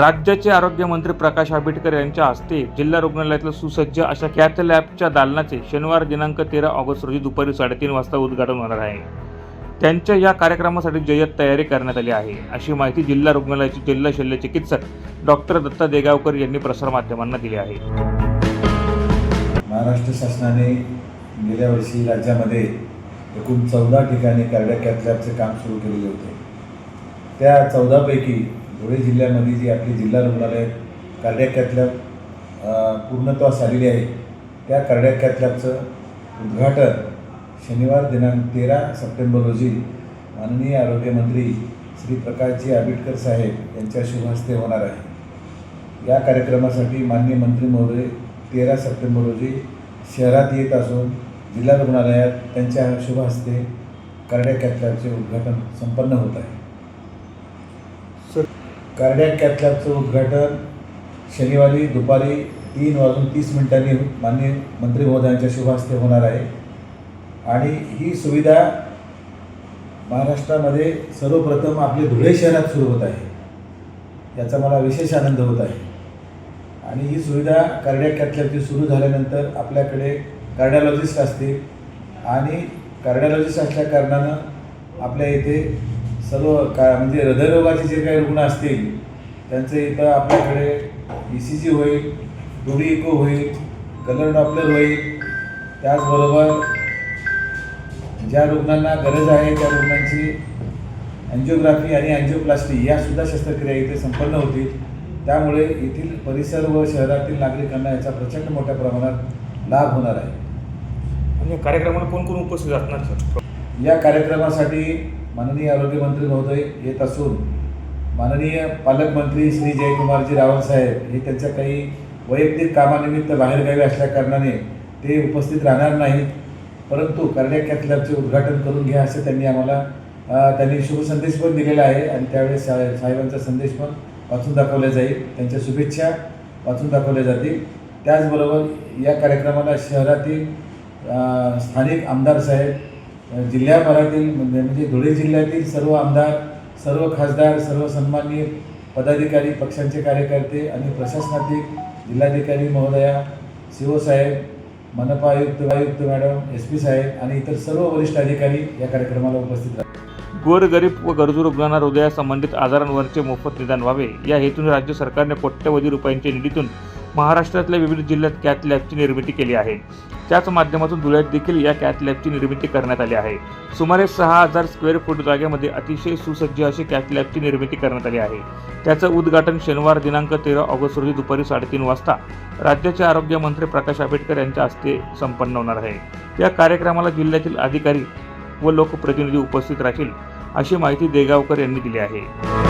राज्याचे आरोग्यमंत्री प्रकाश आंबेडकर यांच्या हस्ते जिल्हा रुग्णालयातल्या सुसज्ज अशा कॅथ लॅबच्या दालनाचे शनिवार दिनांक तेरा ऑगस्ट रोजी दुपारी साडेतीन वाजता उद्घाटन होणार आहे. त्यांच्या या कार्यक्रमासाठी जय्यत तयारी करण्यात आली आहे. अशी माहिती जिल्हा रुग्णालयाचे जिल्हा शल्य चिकित्सक डॉक्टर दत्ता देगावकर यांनी प्रसारमाध्यमांना दिली आहे. महाराष्ट्र शासनाने गेल्या वर्षी राज्यामध्ये एकूण चौदा ठिकाणी कार्डियक कॅथ लॅबचे काम सुरू केलेले होते. त्या चौदापैकी धुळे जिल्ह्यामध्ये जी आपली जिल्हा रुग्णालय कार्डियक कॅथलॅब पूर्णत्वास आलेली आहे त्या कार्डियक कॅथलॅबचं उद्घाटन शनिवार दिनांक तेरा सप्टेंबर रोजी माननीय आरोग्यमंत्री श्री प्रकाशजी आंबेडकर साहेब यांच्या शुभहस्ते होणार आहे. या कार्यक्रमासाठी माननीय मंत्री महोदय तेरा सप्टेंबर रोजी शहरात येत असून जिल्हा रुग्णालयात त्यांच्या शुभ हस्ते कार्डियक कॅथलॅबचे उद्घाटन संपन्न होत आहे. सर कार्डॅक कॅथलॅबचं उद्घाटन शनिवारी दुपारी तीन वाजून तीस मिनिटांनी माननीय मंत्री महोदयांच्या शुभहस्ते होणार आहे. आणि ही सुविधा महाराष्ट्रामध्ये सर्वप्रथम आपले धुळे शहरात सुरू होत आहे. याचा मला विशेष आनंद होत आहे. आणि ही सुविधा कार्डियक कॅथलॅबची सुरू झाल्यानंतर आपल्याकडे कार्डिओलॉजिस्ट असतील आणि कार्डिओलॉजिस्ट असल्या कारणानं आपल्या इथे सर्व का म्हणजे हृदयरोगाचे जे काही रुग्ण असतील त्यांचे इथं आपल्याकडे ई सी जी होईल डोडी इको होईल कलर डॉपलर होईल. त्याचबरोबर ज्या रुग्णांना गरज आहे त्या रुग्णांची अँजिओग्राफी आणि अँजिओप्लास्टी यासुद्धा शस्त्रक्रिया इथे संपन्न होतील. त्यामुळे येथील परिसर व शहरातील नागरिकांना याचा प्रचंड मोठ्या प्रमाणात लाभ होणार आहे. आणि या कार्यक्रमाला कोण कोण उपस्थित असणार सर? या कार्यक्रमासाठी माननीय आरोग्यमंत्री महोदय येत असून माननीय पालकमंत्री श्री जयकुमारजी रावणसाहेब हे त्यांच्या काही वैयक्तिक कामानिमित्त बाहेरगावी असल्या कारणाने ते उपस्थित राहणार नाहीत. परंतु कर्ण्या कॅथलॅबचे उद्घाटन करून घ्या असे त्यांनी आम्हाला त्यांनी शुभसंदेश पण दिलेला आहे आणि त्यावेळेस सा- साहेबांचा संदेश पण वाचून दाखवला जाईल. त्यांच्या शुभेच्छा वाचून दाखवल्या जातील. त्याचबरोबर या कार्यक्रमाला शहरातील स्थानिक आमदार साहेब जिल्ह्याभरातील म्हणजे म्हणजे धुळे जिल्ह्यातील सर्व आमदार सर्व खासदार सर्व सन्माननीय पदाधिकारी पक्षांचे कार्यकर्ते आणि प्रशासनातील जिल्हाधिकारी महोदया सी ओ साहेब मनपा आयुक्त आयुक्त मॅडम एस पी साहेब आणि इतर सर्व वरिष्ठ अधिकारी या कार्यक्रमाला उपस्थित राहतात. गोरगरीब व गरजू रुग्णांना हृदयासंबंधित आजारांवरचे मोफत निदान व्हावे. या हेतून राज्य सरकारने कोट्यवधी रुपयांच्या निधीतून महाराष्ट्रातल्या विविध जिल्ह्यात कॅथ लॅबची निर्मिती केली आहे. त्याच माध्यमातून धुळ्यात देखील या कॅथ लॅबची निर्मिती करण्यात आली आहे. सुमारे सहा हजार स्क्वेअर फूट जागेमध्ये अतिशय सुसज्ज अशी कॅथ लॅबची निर्मिती करण्यात आली आहे. त्याचं उद्घाटन शनिवार दिनांक तेरा ऑगस्ट रोजी दुपारी साडेतीन वाजता राज्याचे आरोग्यमंत्री प्रकाश आंबेडकर यांच्या हस्ते संपन्न होणार आहे. या कार्यक्रमाला जिल्ह्यातील अधिकारी व लोकप्रतिनिधी उपस्थित राहतील अशी माहिती देगावकर यांनी दिली आहे.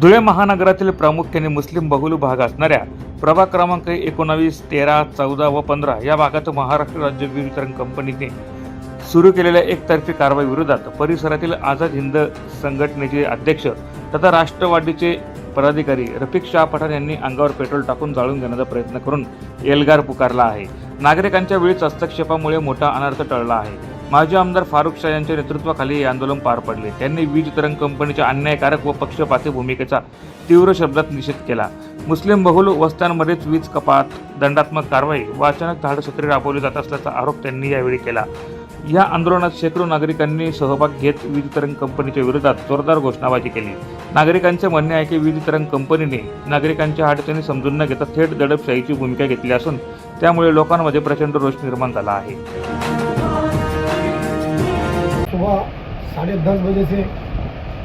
धुळे महानगरातील प्रामुख्याने मुस्लिम बहुल भाग असणाऱ्या प्रभाग क्रमांक एकोणावीस तेरा चौदा व पंधरा या भागात महाराष्ट्र राज्य वितरण कंपनीने सुरू केलेल्या एकतर्फी कारवाई विरोधात परिसरातील आझाद हिंद संघटनेचे अध्यक्ष तथा राष्ट्रवादीचे पदाधिकारी रफिक शाह पठाण यांनी अंगावर पेट्रोल टाकून जाळून घेण्याचा प्रयत्न करून एल्गार पुकारला आहे. नागरिकांच्या वेळीच हस्तक्षेपामुळे मोठा अनर्थ टळला आहे. माजी आमदार फारुख शाह यांच्या नेतृत्वाखाली हे आंदोलन पार पडले. त्यांनी वीज वितरण कंपनीच्या अन्यायकारक व पक्षपाती भूमिकेचा तीव्र शब्दात निषेध केला. मुस्लिम बहुल वस्त्यांमध्येच वीज कपात दंडात्मक कारवाई व अचानक धाडसत्रे राबवली जात असल्याचा आरोप त्यांनी यावेळी केला. या आंदोलनात शेकडो नागरिकांनी सहभाग घेत वीज वितरण कंपनीच्या विरोधात जोरदार घोषणाबाजी केली. नागरिकांचे म्हणणे आहे की वीज वितरण कंपनीने नागरिकांच्या अडचणी समजून न घेता थेट दडपशाहीची भूमिका घेतली असून त्यामुळे लोकांमध्ये प्रचंड रोष निर्माण झाला आहे. सुबह साढ़े दस बजे से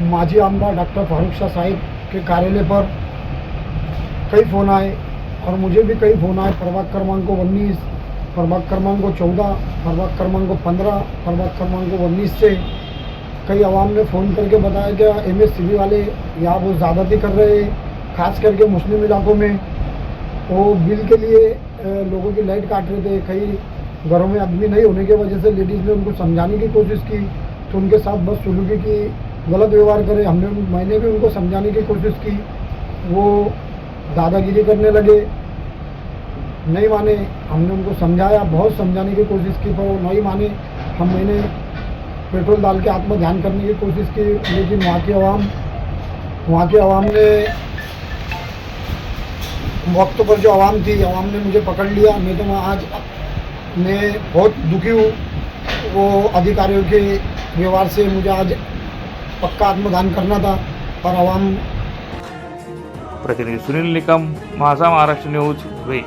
माजी आमदार डॉक्टर फारूक शाह साहिब के कार्यालय पर कई फ़ोन आए और मुझे भी कई फ़ोन आए। प्रभाग क्रमांक उन्नीस प्रभाग क्रमांक चौदह प्रभाग क्रमांक पंद्रह प्रभाग क्रमांक उन्नीस से कई आवाम ने फ़ोन करके बताया कि एम एस वाले यहाँ वो ज़्यादती कर रहे हैं, खास करके मुस्लिम इलाकों में। वो बिल के लिए लोगों की लाइट काट रहे थे। कई घरों में आदमी नहीं होने की वजह से लेडीज़ ने उनको समझाने की कोशिश की। तो उनके साथ बस सुलूकी की गलत व्यवहार करे। हमने मैंने भी उनको समझाने की कोशिश की। वो दादागिरी करने लगे। नहीं माने, हमने उनको समझाया, बहुत समझाने की कोशिश की, पर वो नहीं माने। हम मैंने पेट्रोल डाल के आत्म ध्यान करने की कोशिश की, लेकिन वहाँ की आवाम वहाँ की आवाम ने वक्त पर जो आवाम थी, आवाम ने मुझे पकड़ लिया। मैं तो आज मैं बहुत दुखी हूँ। वो अधिकारियों के व्यवहार से मुझे आज पक्का आत्मदान करना था और आवाम प्रतिनिधि सुनील निकम माझा महाराष्ट्र न्यूज धुळे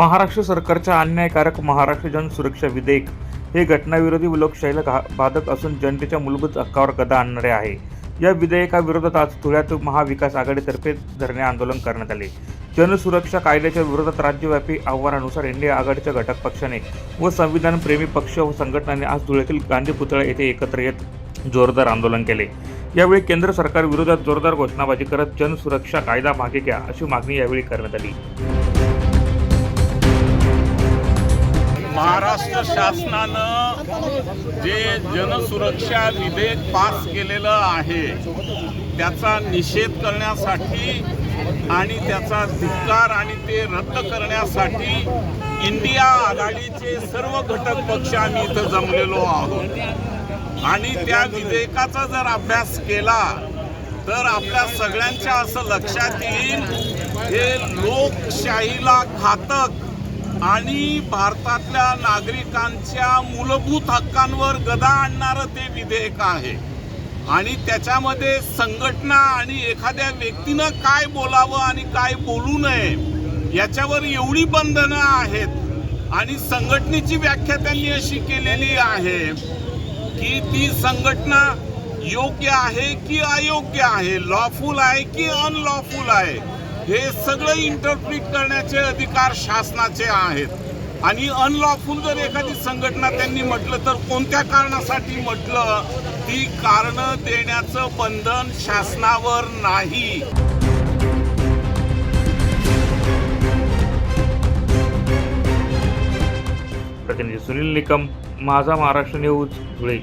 महाराष्ट्र सरकारच्या अन्यायकारक महाराष्ट्र जन सुरक्षा विधेयक हे घटनाविरोधी व लोकशाहीला बाधक असून जनतेच्या मूलभूत हक्कावर गदा आणणारे आहे. या विधेयकाविरोधात आज धुळ्यात महाविकास आघाडीतर्फे धरणे आंदोलन करण्यात आले. जनसुरक्षा कायद्याच्या विरोधात राज्यव्यापी आव्हानानुसार इंडिया आघाडीच्या घटक पक्षाने व संविधानप्रेमी पक्ष व संघटनांनी आज धुळ्यातील गांधी पुतळा येथे एकत्र येत जोरदार आंदोलन केले. यावेळी केंद्र सरकार विरोधात जोरदार घोषणाबाजी करत जनसुरक्षा कायदा मागे घ्या अशी मागणी यावेळी करण्यात आली. महाराष्ट्र शासनानं जे जनसुरक्षा विधेयक पास केलेलं आहे त्याचा निषेध करण्यासाठी आणि त्याचा धिक्कार आणि ते रद्द करण्यासाठी इंडिया आघाडीचे सर्व घटक पक्ष आम्ही इथं जमलेलो आहोत. आणि त्या विधेयकाचा जर अभ्यास केला तर आपल्या सगळ्यांच्या असं लक्षात येईल हे लोकशाहीला घातक आणि भारतातल्या नागरिकांच्या मूलभूत हक्कांवर गदा आणणारं ते विधेयक आहे. आणि त्याच्यामध्ये संघटना आणि एखाद्या व्यक्तीनं काय बोलावं आणि काय बोलू नये याच्यावर एवढी बंधनं आहेत आणि संघटनेची व्याख्या त्यांनी अशी केलेली आहे की ती संघटना योग्य आहे की अयोग्य आहे लॉफुल आहे की अनलॉफुल आहे? हे सगळं इंटरप्रिट करण्याचे अधिकार शासनाचे आहेत. आणि अनलॉफुल जर एखादी संघटना त्यांनी म्हटलं तर कोणत्या कारणासाठी म्हटलं? ती कारणं देण्याचं बंधन शासनावर नाही. प्रतिनिधी सुनील निकम माझा महाराष्ट्र न्यूज धुळे.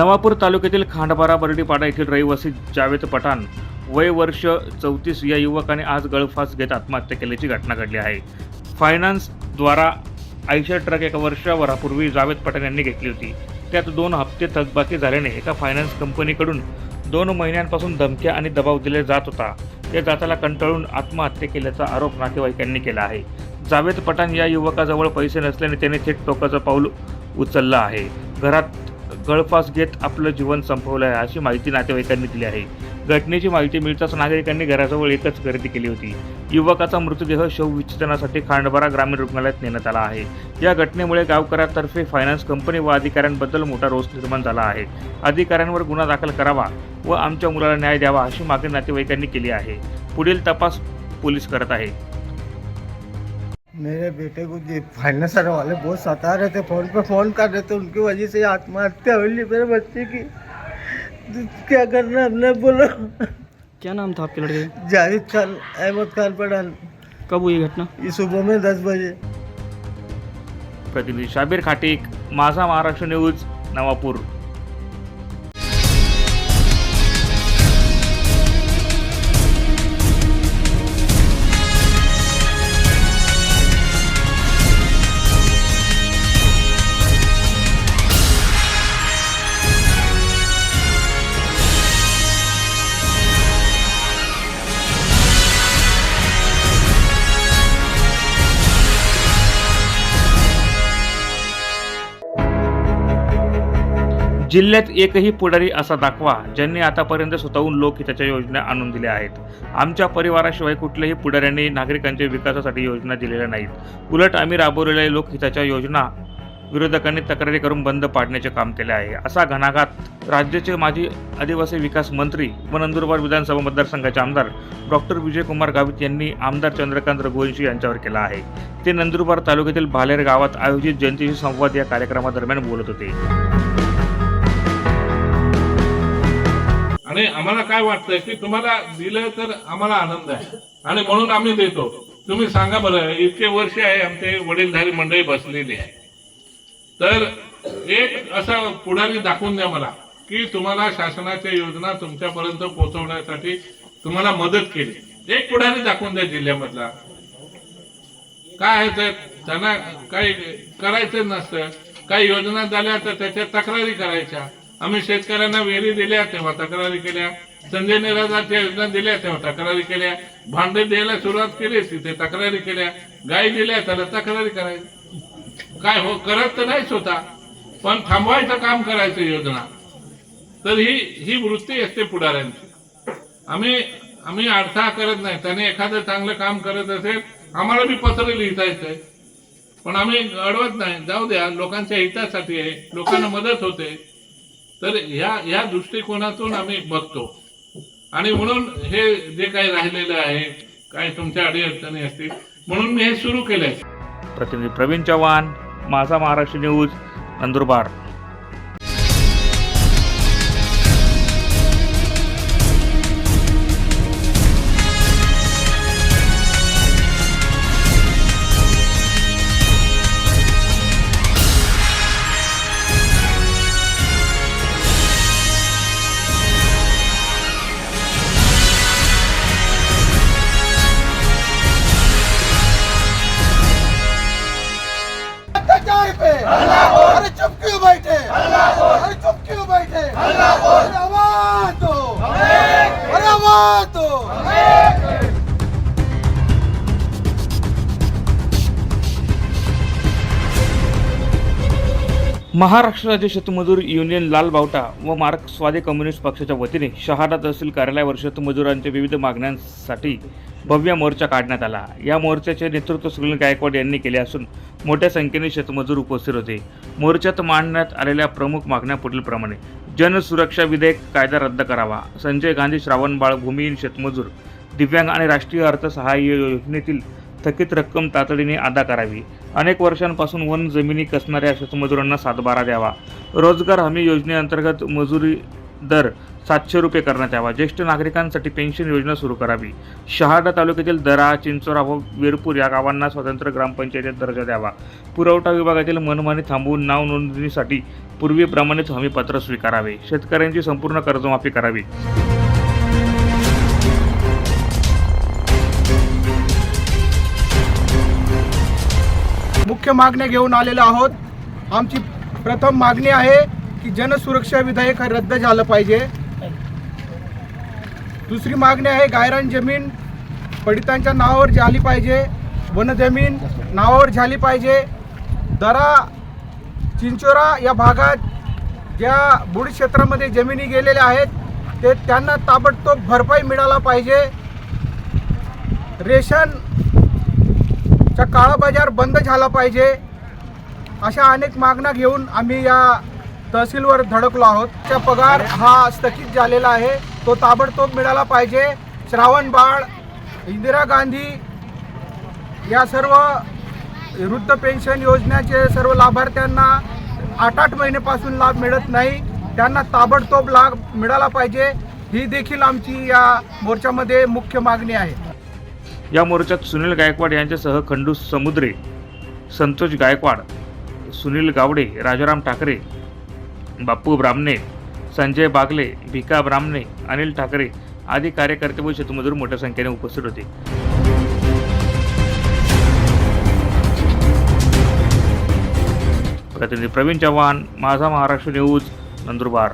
नवापूर तालुक्यातील खांडबारा बर्डीपाडा येथील रहिवासी जावेद पठाण वय वर्ष चौतीस या युवकाने आज गळफास घेत आत्महत्या केल्याची घटना घडली आहे. फायनान्सद्वारा आयशर ट्रक एका वर्षावरापूर्वी जावेद पठाण यांनी घेतली होती. त्यात दोन हप्ते थकबाकी झाल्याने एका फायनान्स कंपनीकडून दोन महिन्यांपासून धमक्या आणि दबाव दिले जात होता. या जाताला कंटाळून आत्महत्या केल्याचा आरोप नातेवाईकांनी केला आहे. जावेद पठाण या युवकाजवळ पैसे नसल्याने त्याने थेट टोकाचं पाऊल उचललं आहे. घरात गळफास घेत आपलं जीवन संपवलं आहे अशी माहिती नातेवाईकांनी दिली आहे. घटनेची माहिती मिळताच नागरिकांनी घराजवळ एकच गर्दी केली होती. युवकाचा मृतदेह शवविच्छेदनासाठी खांडबारा ग्रामीण रुग्णालयात नेण्यात आला आहे. या घटनेमुळे गावकऱ्यातर्फे फायनान्स कंपनी व अधिकाऱ्यांबद्दल मोठा रोष निर्माण झाला आहे. अधिकाऱ्यांवर गुन्हा दाखल करावा व आमच्या मुलाला न्याय द्यावा अशी मागणी नातेवाईकांनी केली आहे. पुढील तपास पोलीस करत आहे. मेरे बेटे को ये फाइनेंस वाले बहुत सता रहे थे फोन पे फोन कर रहे थे उनकी वजह से आत्महत्या हुई मेरे बच्चे की। तो क्या करना हमने बोलो क्या नाम था आपके लड़के? जाहिद खान अहमद खान पठान। कब हुई घटना? ये सुबह में दस बजे। प्रतिनिधी शाबीर खाटिक माझा महाराष्ट्र न्यूज नवापूर। जिल्ह्यात एकही पुढारी असा दाखवा ज्यांनी आतापर्यंत स्वतःहून लोकहिताच्या योजना आणून दिल्या आहेत. आमच्या परिवाराशिवाय कुठल्याही पुढाऱ्यांनी नागरिकांच्या विकासासाठी योजना दिलेल्या नाहीत. उलट आम्ही राबवलेल्या लोकहिताच्या योजना विरोधकांनी तक्रारी करून बंद पाडण्याचे काम केले आहे. असा घणाघात राज्याचे माजी आदिवासी विकास मंत्री व नंदुरबार विधानसभा मतदारसंघाचे आमदार डॉक्टर विजयकुमार गावित यांनी आमदार चंद्रकांत रघुवंशी यांच्यावर केला आहे. ते नंदुरबार तालुक्यातील भालेर गावात आयोजित जयंतीशी संवाद या कार्यक्रमादरम्यान बोलत होते. आणि आम्हाला काय वाटतंय की तुम्हाला दिलं तर आम्हाला आनंद आहे. आणि म्हणून आम्ही देतो. तुम्ही सांगा बरं इतके वर्ष आहे आमचे वडीलधारी मंडळी बसलेली आहे. तर एक असा पुढारी दाखवून द्या मला की तुम्हाला शासनाच्या योजना तुमच्यापर्यंत पोहोचवण्यासाठी तुम्हाला मदत केली. एक पुढारी दाखवून द्या जिल्ह्यामधला. काय आहे तर त्यांना काही करायचं नसतं. काही योजना झाल्या तर त्याच्या तक्रारी करायच्या. आम्ही शेतकऱ्यांना विहिरी दिल्या तेव्हा तक्रारी केल्या. संजय निराधारच्या योजना दिल्या तेव्हा तक्रारी केल्या. भांडे द्यायला सुरुवात केली तिथे तक्रारी केल्या. गाई दिल्या त्याला तक्रारी करायची. काय हो करत तर नाहीच होता पण थांबवायचं काम करायचं योजना. तर ही ही वृत्ती असते पुढाऱ्यांची. आम्ही आम्ही अडथळा करत नाही. त्याने एखादं चांगलं काम करत असेल आम्हाला बी पत्र लिहिता येतंय. पण आम्ही अडवत नाही. जाऊ द्या लोकांच्या हितासाठी आहे. लोकांना मदत होते. तर ह्या ह्या दृष्टिकोनातून आम्ही बघतो. आणि म्हणून हे जे काही राहिलेलं आहे काय तुमच्या अडीअडचणी असतील म्हणून मी हे सुरू केलंय. प्रतिनिधी प्रवीण चव्हाण माझा महाराष्ट्र न्यूज नंदुरबार. महाराष्ट्र राज्य शेतमजूर युनियन लाल बावटा व मार्क्सवादी कम्युनिस्ट पक्षाच्या वतीने शहादा तहसील कार्यालयावर शेतमजुरांच्या विविध मागण्यांसाठी भव्य मोर्चा काढण्यात आला. या मोर्चाचे नेतृत्व सुनील गायकवाड यांनी केले असून मोठ्या संख्येने शेतमजूर उपस्थित होते. मोर्चात मांडण्यात आलेल्या प्रमुख मागण्या पुढीलप्रमाणे जनसुरक्षा विधेयक कायदा रद्द करावा संजय गांधी श्रावणबाळ भूमिहीन शेतमजूर दिव्यांग आणि राष्ट्रीय अर्थसहाय्य योजनेतील थकीत रक्कम तातडीने अदा करावी अनेक वर्षांपासून वन जमिनी कसणाऱ्या शेतमजुरांना सातबारा द्यावा. रोजगार हमी योजनेअंतर्गत मजुरी दर सातशे रुपये करण्यात यावा. ज्येष्ठ नागरिकांसाठी पेन्शन योजना सुरू करावी. शहादा तालुक्यातील दरा चिंचोरा व वीरपूर या गावांना स्वतंत्र ग्रामपंचायतीत दर्जा द्यावा. पुरवठा विभागातील मनमानी थांबवून नाव नोंदणीसाठी पूर्वीप्रमाणेच हमीपत्र स्वीकारावे. शेतकऱ्यांची संपूर्ण कर्जमाफी करावी. मुख्य मागण्या घेऊन आलेलो आहोत. आमची प्रथम मागणी आहे की जनसुरक्षा विधेयक रद्द झालं पाहिजे. दुसरी मागणी आहे गायरान जमीन पडितांच्या नावावर झाली पाहिजे. वनजमीन नावावर झाली पाहिजे. दरा चिंचोरा या भागात ज्या बुड क्षेत्रामध्ये जमिनी गेलेल्या आहेत ते त्यांना ताबडतोब भरपाई मिळाला पाहिजे. रेशन तर काळा बाजार बंद झाला पाहिजे अशा अनेक मागण्या घेऊन आम्ही या तहसीलवर धडकलो आहोत. त्या पगार हा स्थगित झालेला आहे. तो ताबडतोब मिळाला पाहिजे. श्रावण बाळ इंदिरा गांधी या सर्व वृद्ध पेन्शन योजनेचे सर्व लाभार्थ्यांना आठ आठ महिन्यापासून लाभ मिळत नाही. त्यांना ताबडतोब लाभ मिळाला पाहिजे. ही देखील आमची या मोर्चामध्ये मुख्य मागणी आहे. या मोर्चात सुनील गायकवाड यांच्यासह खंडू समुद्रे संतोष गायकवाड सुनील गावडे राजाराम ठाकरे बाप्पू ब्राह्मणे संजय बागले भिका ब्राह्मणे अनिल ठाकरे आदी कार्यकर्ते व शेतमजूर मोठ्या संख्येने उपस्थित होते. प्रतिनिधी प्रवीण चव्हाण माझा महाराष्ट्र न्यूज नंदुरबार.